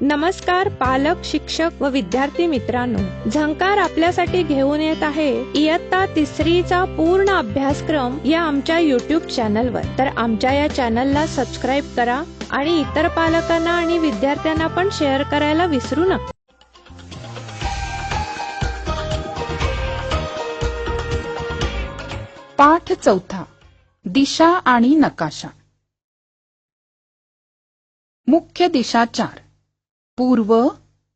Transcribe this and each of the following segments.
नमस्कार पालक शिक्षक व विद्यार्थी मित्रांनो. झंकार आपल्यासाठी घेऊन येत आहे इयत्ता तिसरीचा पूर्ण अभ्यासक्रम या आमच्या युट्यूब चॅनलवर तर आमच्या या चॅनलला सबस्क्राईब करा आणि इतर पालकांना आणि विद्यार्थ्यांना पण शेअर करायला विसरू नका. पाठ चौथा. दिशा आणि नकाशा. मुख्य दिशा चार. पूर्व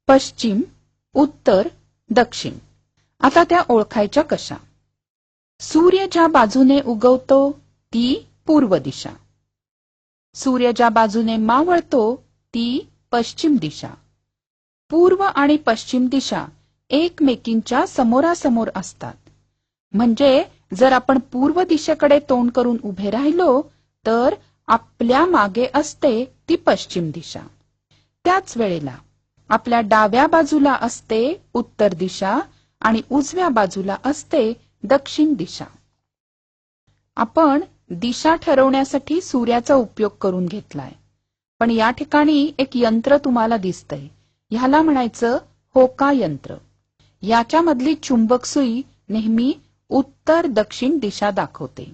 पश्चिम उत्तर दक्षिण. आता त्या ओळखायच्या कशा? सूर्य ज्या बाजूने उगवतो ती पूर्व दिशा. सूर्य ज्या बाजूने मावळतो ती पश्चिम दिशा. पूर्व आणि पश्चिम दिशा एकमेकींच्या समोरासमोर असतात. म्हणजे जर आपण पूर्व दिशेकडे तोंड करून उभे राहिलो तर आपल्या मागे असते ती पश्चिम दिशा. त्याच वेळेला आपल्या डाव्या बाजूला असते उत्तर दिशा आणि उजव्या बाजूला असते दक्षिण दिशा. आपण दिशा ठरवण्यासाठी सूर्याचा उपयोग करून घेतलाय. पण या ठिकाणी एक यंत्र तुम्हाला दिसतंय. ह्याला म्हणायचं होका यंत्र. याच्यामधली चुंबक सुई नेहमी उत्तर दक्षिण दिशा दाखवते.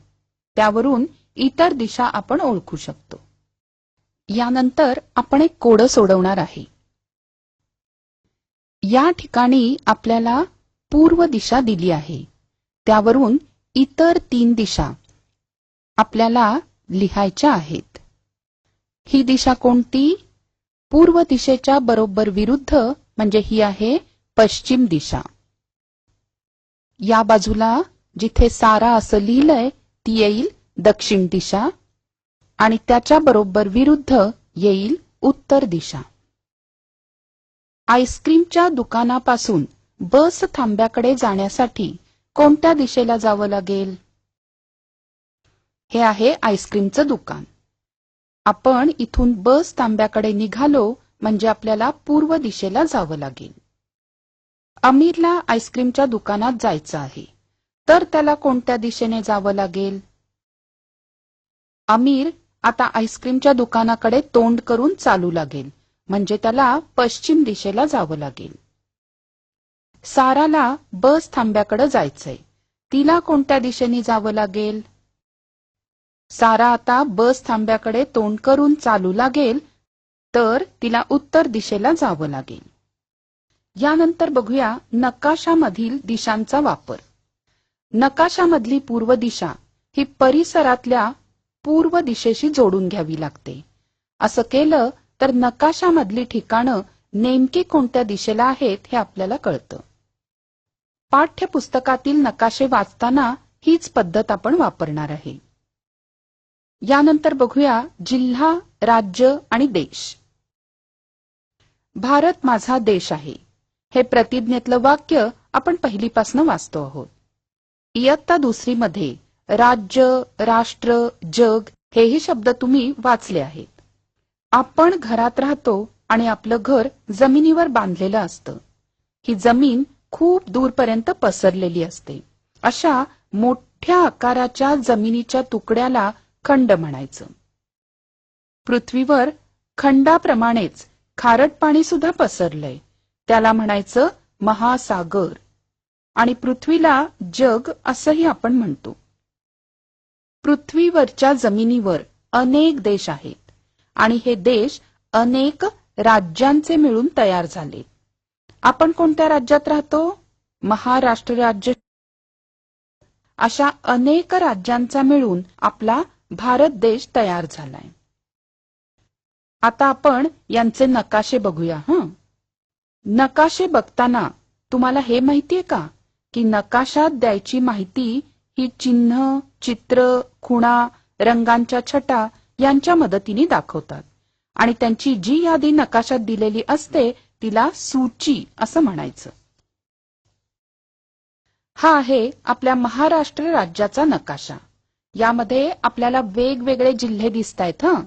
त्यावरून इतर दिशा आपण ओळखू शकतो. यानंतर आपण एक कोड सोडवणार आहे. या ठिकाणी आपल्याला पूर्व दिशा दिली आहे. त्यावरून इतर तीन दिशा आपल्याला लिहायच्या आहेत. ही दिशा कोणती? पूर्व दिशेच्या बरोबर विरुद्ध म्हणजे ही आहे पश्चिम दिशा. या बाजूला जिथे सारा असं लिहिलंय ती येईल दक्षिण दिशा. आणि त्याच्या बरोबर विरुद्ध येईल उत्तर दिशा. आईस्क्रीमच्या दुकानापासून बस थांब्याकडे जाण्यासाठी कोणत्या दिशेला जावं लागेल? हे आहे आईस्क्रीमचं दुकान. आपण इथून बस थांब्याकडे निघालो म्हणजे आपल्याला पूर्व दिशेला जावं लागेल. अमीरला आईस्क्रीमच्या दुकानात जायचं आहे. तर त्याला कोणत्या दिशेने जावं लागेल? अमीर आता आईस्क्रीमच्या दुकानाकडे तोंड करून चालू लागेल. म्हणजे त्याला पश्चिम दिशेला जावं लागेल. साराला बस थांब्याकडे जायचंय. तिला कोणत्या दिशेने जावं लागेल? सारा आता बस थांब्याकडे तोंड करून चालू लागेल तर तिला उत्तर दिशेला जावं लागेल. यानंतर बघूया नकाशामधील दिशांचा वापर. नकाशामधली पूर्व दिशा ही परिसरातल्या पूर्व दिशेशी जोडून घ्यावी लागते. असं केलं तर नकाशामधली ठिकाणं नेमकी कोणत्या दिशेला आहेत हे आपल्याला कळतं. पाठ्यपुस्तकातील नकाशे वाचताना हीच पद्धत आपण वापरणार आहे. यानंतर बघूया जिल्हा राज्य आणि देश. भारत माझा देश आहे. हे प्रतिज्ञेतलं वाक्य आपण पहिलीपासून वाचतो आहोत. इयत्ता दुसरीमध्ये राज्य राष्ट्र जग हेही शब्द तुम्ही वाचले आहेत. आपण घरात राहतो आणि आपलं घर जमिनीवर बांधलेलं असतं. ही जमीन खूप दूरपर्यंत पसरलेली असते. अशा मोठ्या आकाराच्या जमिनीच्या तुकड्याला खंड म्हणायचं. पृथ्वीवर खंडाप्रमाणेच खारट पाणी सुद्धा पसरलंय. त्याला म्हणायचं महासागर. आणि पृथ्वीला जग असंही आपण म्हणतो. पृथ्वीवरच्या जमिनीवर अनेक देश आहेत. आणि हे देश अनेक राज्यांचे मिळून तयार झाले. आपण कोणत्या राज्यात राहतो? महाराष्ट्र राज्य. अशा अनेक राज्यांचा मिळून आपला भारत देश तयार झालाय. आता आपण यांचे नकाशे बघूया हं? नकाशे बघताना तुम्हाला हे माहितीये का? की नकाशात द्यायची माहिती ही चिन्ह चित्र खुणा रंगांच्या छटा यांच्या मदतीने दाखवतात. आणि त्यांची जी यादी नकाशात दिलेली असते तिला सूची असं म्हणायचं. हा आहे आपल्या महाराष्ट्र राज्याचा नकाशा. यामध्ये आपल्याला वेगवेगळे जिल्हे दिसत आहेत हं.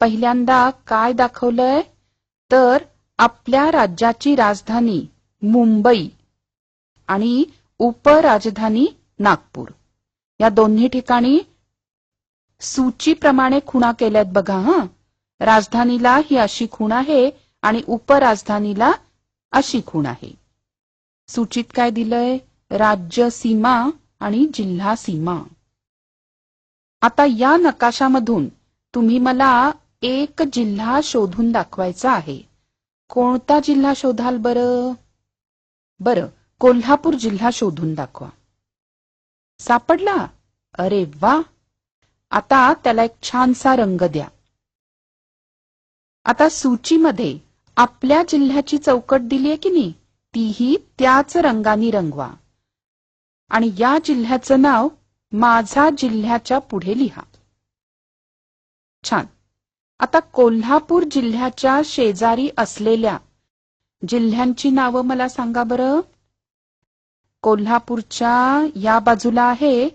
पहिल्यांदा काय दाखवलंय? तर आपल्या राज्याची राजधानी मुंबई आणि उपराजधानी नागपूर. या दोन्ही ठिकाणी सूचीप्रमाणे खुणा केल्यात बघा हं. राजधानीला ही अशी खूण आहे आणि उपराजधानीला अशी खूण आहे. सूचित काय दिलंय? राज्य सीमा आणि जिल्हा सीमा. आता या नकाशामधून तुम्ही मला एक जिल्हा शोधून दाखवायचा आहे. कोणता जिल्हा शोधाल बरं? बरं कोल्हापूर जिल्हा शोधून दाखवा. सापडला. अरे वा. आता त्याला एक छानसा रंग द्या. आता सूचीमध्ये आपल्या जिल्ह्याची चौकट दिली आहे की नाही तीही त्याच रंगाने रंगवा. आणि या जिल्ह्याचं नाव माझा जिल्ह्याच्या पुढे लिहा. छान. आता कोल्हापूर जिल्ह्याच्या शेजारी असलेल्या जिल्ह्यांची नावं मला सांगा बरं. कोल्हापूरच्या या बाजूला आहे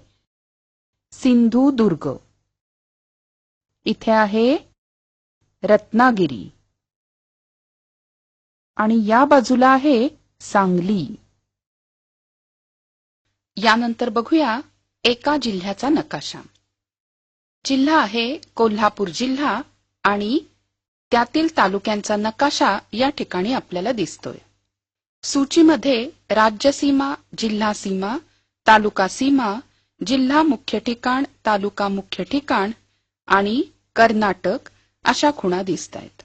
सिंधुदुर्ग इथे आहे रत्नागिरी. आणि या बाजूला आहे सांगली. यानंतर बघूया एका जिल्ह्याचा नकाशा. जिल्हा आहे कोल्हापूर जिल्हा आणि त्यातील तालुक्यांचा नकाशा या ठिकाणी आपल्याला दिसतोय. सूचीमध्ये राज्य सीमा जिल्हा सीमा तालुका सीमा जिल्हा मुख्य ठिकाण तालुका मुख्य ठिकाण आणि कर्नाटक अशा खुणा दिसत आहेत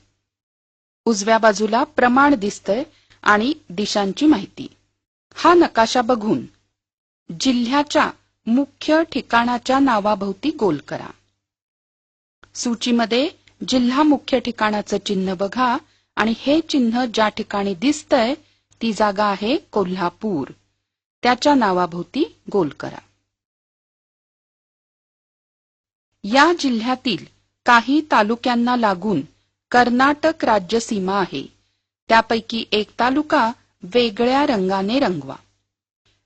उजव्या बाजूला प्रमाण दिसतंय आणि दिशांची माहिती. हा नकाशा बघून जिल्ह्याच्या मुख्य ठिकाणाच्या नावाभोवती गोल करा. सूचीमध्ये जिल्हा मुख्य ठिकाणाचं चिन्ह बघा आणि हे चिन्ह ज्या ठिकाणी दिसतंय ती जागा आहे कोल्हापूर. त्याच्या नावाभोवती गोल करा. या जिल्ह्यातील काही तालुक्यांना लागून कर्नाटक राज्य सीमा आहे. त्यापैकी एक तालुका वेगळ्या रंगाने रंगवा.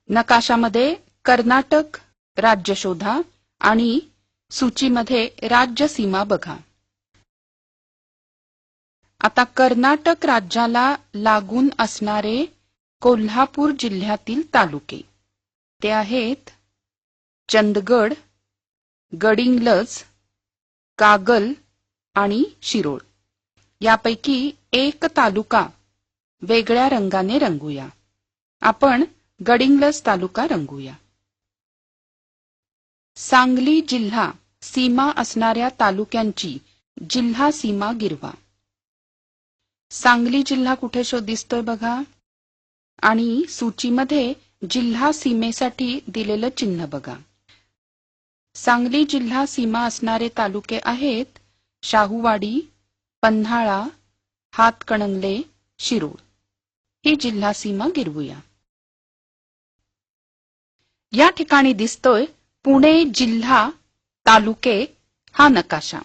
नकाशामध्ये कर्नाटक राज्य शोधा आणि सूचीमध्ये राज्य सीमा बघा. आता कर्नाटक राज्याला लागून असणारे कोल्हापूर जिल्ह्यातील तालुके. ते आहेत चंदगड गडिंग्लज कागल आणि शिरोळ. यापैकी एक तालुका वेगळ्या रंगाने रंगूया. आपण गडिंग्लज तालुका रंगूया. सांगली जिल्हा सीमा असणाऱ्या तालुक्यांची जिल्हा सीमा गिरवा. सांगली जिल्हा कुठे शोध दिसतोय बघा? आणि सूचीमध्ये जिल्हा सीमेसाठी दिलेलं चिन्ह बघा. सांगली जिल्हा सीमा असणारे तालुके आहेत शाहूवाडी पन्हाळा हातकणंगले शिरूळ ही जिल्हा सीमा गिरवूया. या ठिकाणी दिसतोय पुणे जिल्हा तालुके हा नकाशा.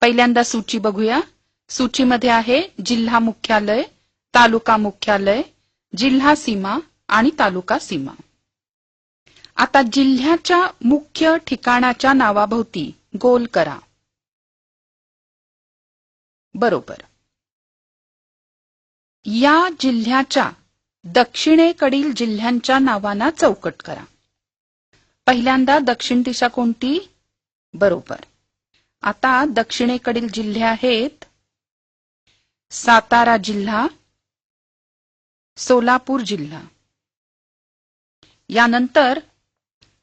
पहिल्यांदा सूची बघूया. सूचीमध्ये आहे जिल्हा मुख्यालय तालुका मुख्यालय जिल्हा सीमा आणि तालुका सीमा. आता जिल्ह्याच्या मुख्य ठिकाणाच्या नावाभोवती गोल करा. बरोबर. या जिल्ह्याच्या दक्षिणेकडील जिल्ह्यांच्या नावांना चौकट करा. पहिल्यांदा दक्षिण दिशा कोणती? बरोबर. आता दक्षिणेकडील जिल्हे आहेत सातारा जिल्हा सोलापूर जिल्हा. यानंतर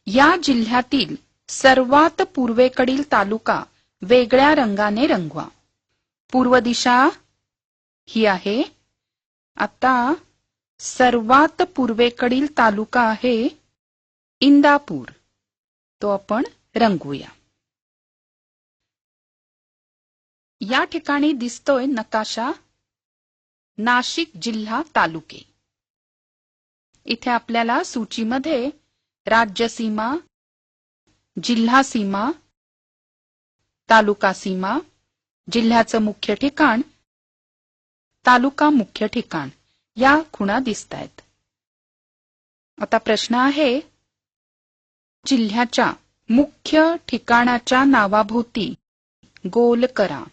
या जिल्ह्यातील सर्वात पूर्वेकडील तालुका वेगळ्या रंगाने रंगवा. पूर्व दिशा ही आहे. आता सर्वात पूर्वेकडील तालुका आहे इंदापूर. तो आपण रंगूया या ठिकाणी दिसतोय नकाशा नाशिक जिल्हा तालुके. इथे आपल्याला सूचीमध्ये राज्य सीमा जिल्हा सीमा तालुका सीमा जिल्ह्याचं मुख्य ठिकाण तालुका मुख्य ठिकाण या खुणा दिसत आहेत आता प्रश्न आहे जिल्ह्याच्या मुख्य ठिकाणाच्या नावाभोवती गोल करा.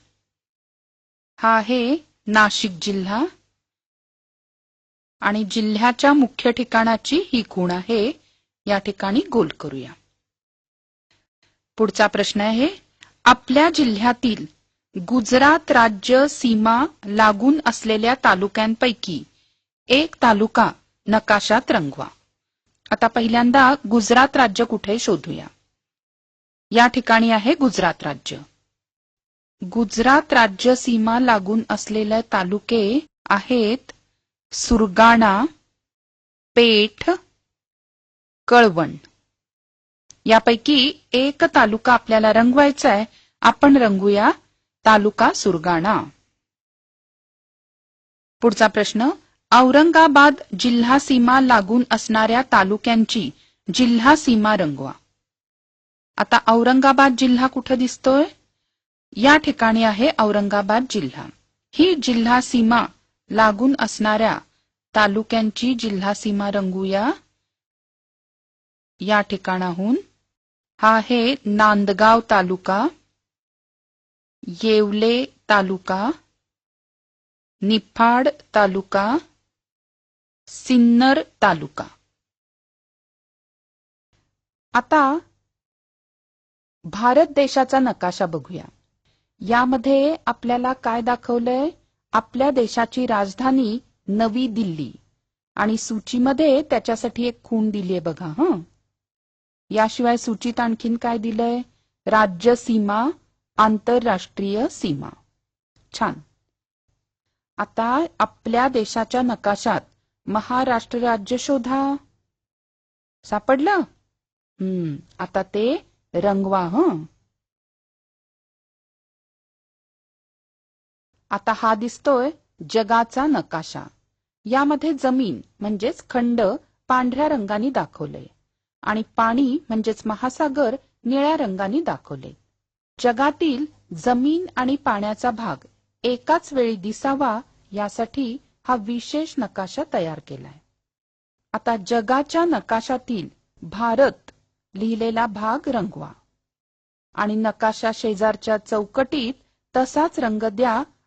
हा आहे नाशिक जिल्हा. आणि जिल्ह्याच्या मुख्य ठिकाणाची ही खूण आहे. या ठिकाणी गोल करूया. पुढचा प्रश्न आहे आपल्या जिल्ह्यातील गुजरात राज्य सीमा लागून असलेल्या तालुक्यांपैकी एक तालुका नकाशात रंगवा. आता पहिल्यांदा गुजरात राज्य कुठे शोधूया? या ठिकाणी आहे गुजरात राज्य. गुजरात राज्य सीमा लागून असलेले तालुके आहेत सुरगाणा पेठ कळवण. यापैकी एक तालुका आपल्याला रंगवायचा आहे. आपण रंगूया तालुका सुरगाणा. पुढचा प्रश्न औरंगाबाद जिल्हा सीमा लागून असणाऱ्या तालुक्यांची जिल्हा सीमा रंगवा. आता औरंगाबाद जिल्हा कुठं दिसतोय? या ठिकाणी आहे औरंगाबाद जिल्हा. ही जिल्हा सीमा लागून असणाऱ्या तालुक्यांची जिल्हा सीमा रंगूया या ठिकाणाहून. हा आहे नांदगाव तालुका येवले तालुका निफाड तालुका सिन्नर तालुका. आता भारत देशाचा नकाशा बघूया. यामध्ये आपल्याला काय दाखवलंय? आपल्या देशाची राजधानी नवी दिल्ली. आणि सूचीमध्ये त्याच्यासाठी एक खूण दिलीय बघा हं. याशिवाय सूचीत आणखीन काय दिलंय? राज्य सीमा आंतरराष्ट्रीय सीमा. छान. आता आपल्या देशाच्या नकाशात महाराष्ट्र राज्य शोधा. सापडलं? हम्म आता ते रंगवा हं. आता हा दिसतोय जगाचा नकाशा. यामध्ये जमीन म्हणजेच खंड पांढऱ्या रंगाने दाखवले. आणि पाणी म्हणजेच महासागर निळ्या रंगाने दाखवले. जगातील जमीन आणि पाण्याचा भाग एकाच वेळी दिसावा यासाठी हा विशेष नकाशा तयार केलाय. आता जगाच्या नकाशातील भारत लिहिलेला भाग रंगवा. आणि नकाशा शेजारच्या चौकटीत तसाच रंग द्या